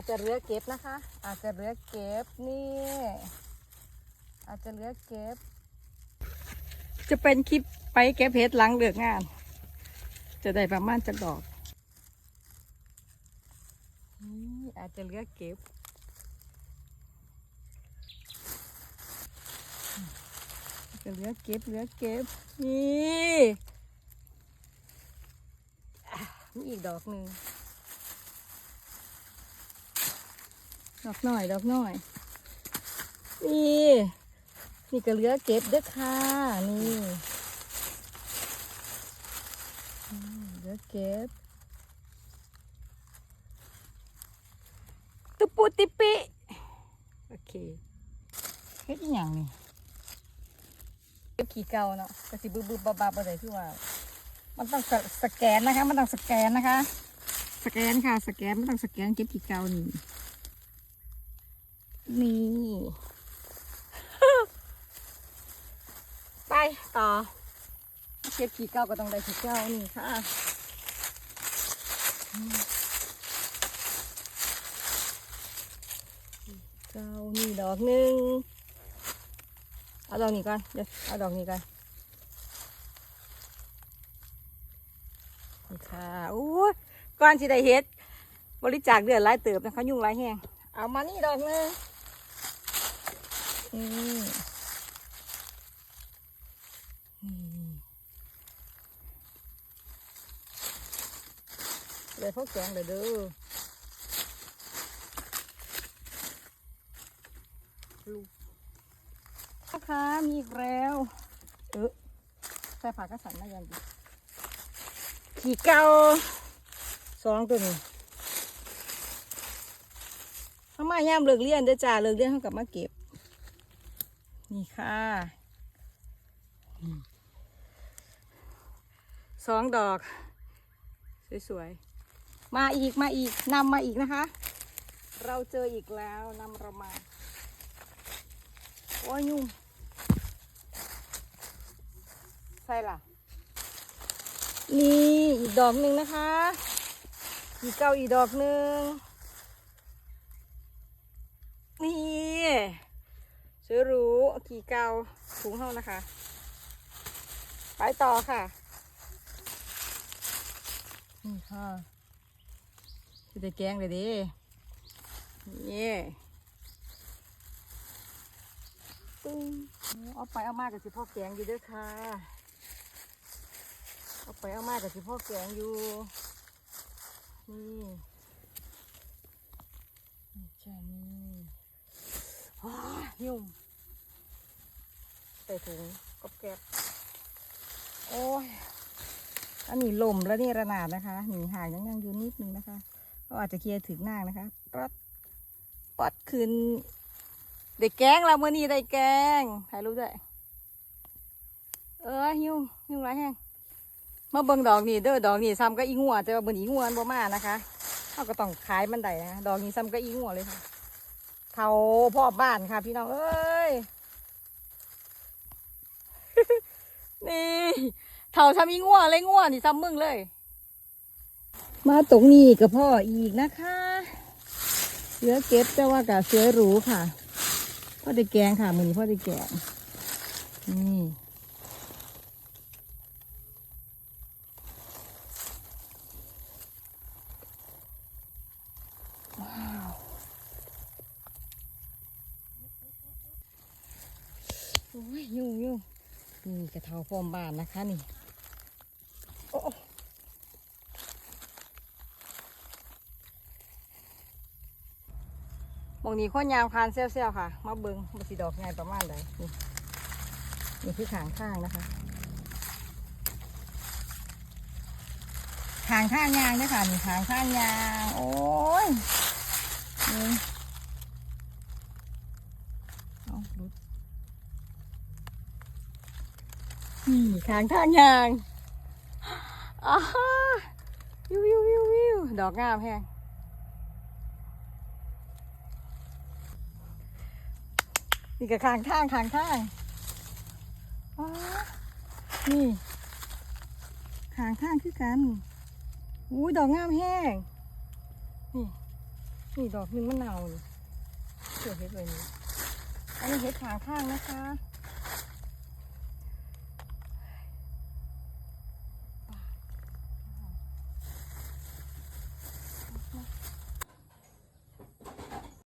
อาจจะเหลือเก็บนะคะ อาจจะเหลือเก็บนี่ อาจจะเหลือเก็บ จะเป็นคลิปไปเก็บเห็ดหลังเลือกงาน จะได้ประมาณจักดอกนี่อาจจะเหลือเก็บจะเหลือเก็บเหลือเก็บนี่อะมีอีกดอกหนึ่ง ดอกหน่อย ดอกหน่อย นี่นี่ก็เหลือเก็บเด้อค่ะนี่เหลือเก็บตุปุติปิโอเคเฮ็ดอีหยังนี่เก็บขี้เก่าเนาะก็สิบึบบึบบาบาบ่ได้คือว่า มันต้องสสแกนนะคะ มันต้องสแกนนะคะ สแกนค่ะ สแกนมันต้องสแกนเก็บขี้เก่านี่ นี่ ไปต่อ เก็บขี้เก่าก็ต้องได้ขี้เก่านี่ค่ะเก่านี่ดอกหนึ่งเอาดอกนี้ก่อนเดี๋ยวเอาดอกนี้ก่อนนี่ค่ะโอ้ยก่อนที่ได้เฮ็ด บริจาคเดือนหลายเติบนะคะยุ่งหลายแห้งเอามานี่ดอกหนึง นี่เลยพวกแกงเลยเด้อลูกนะคะมีอีกแล้ว เออใส่ผักกระสันมายังดีขี่เกาสองตัวนี้เขามาย่ามเลิกเรียนเด้อจ้าเลิกเรียนเขากลับมาเก็บ นี่ค่ะสองดอก สวยๆ มาอีกมาอีกนำมาอีกนะคะ เราเจออีกแล้วนำเรามา โอ้ยยุ่งใช่ล่ะ นี่อีกดอกหนึ่งนะคะ อีกเก้าอีกดอกหนึ่งนี่ ซื้อรู้ขี่เกาถุงเท่านะคะ ไปต่อค่ะนี่ค่ะจะได้แกงเลยดินี่ปึ้งเอาไปเอามากับสิพ่อแกงอยู่เด้วยค่ะ เอาไปเอามากับสิพ่อแกงอยู่ นี่นี่จ้านี่ว้ายุ่งใส่ถุงกบแก็บโอ้ยอันนี้ลมแล้วนี่ระนาดนะคะหนีหายยังยังอยู่นิดนึงนะคะ ก็อาจจะเคลียร์ถึงหน้านะคะปัดปัดขึ้นได้แกงเราเมื่อนี้ได้แกงถ่ายรูปด้วยเออยุ่งยุ่งไรแห้งมาเบิ่งดอกนี่เด้อดอกนี่ซ้ำก็อีงัวแต่ว่าเบิ่งอีงัวนบ่มานะคะเขาก็ต้องขายมันได้นะดอกนี้ซ้ำก็อีงัวเลยค่ะเท่าพ่อบ้านค่ะพี่น้องเอ้ย นี่เท่าทำอีง่วเลยง่วนี่ซ้ำมึงเลย มาตรงนี้กับพ่ออีกนะคะเสือเก็บแต่ว่ากับเสือหรูค่ะพ่อได้แกงค่ะมือนี้พ่อได้แกงนี่อ้ยยุ่งยุ่ง นี่กระเทาพร้อมบานนะคะนี่โอ้หมองนี้ข้อยางพานเซี่ยวๆค่ะ มาเบิงมาสีดอกไงประมาณใดนี่นี่คือขางข้างนะคะขางข้างยางด้วยค่ะนี่ขางข้างยาง โอ้ยนี่เอาหลุด นี่ขางทางยางอ้าฮ่าวิววิววิววิวดอกงามแฮงนี่ก็ขางทางขางทางนี่ขางทางคือกันอุ้ยดอกงามแห้งนี่นี่ดอกนึงมันเน่านี่เกิดเห็ดไว้นี่อันนี้เห็ดขางข้างนะคะ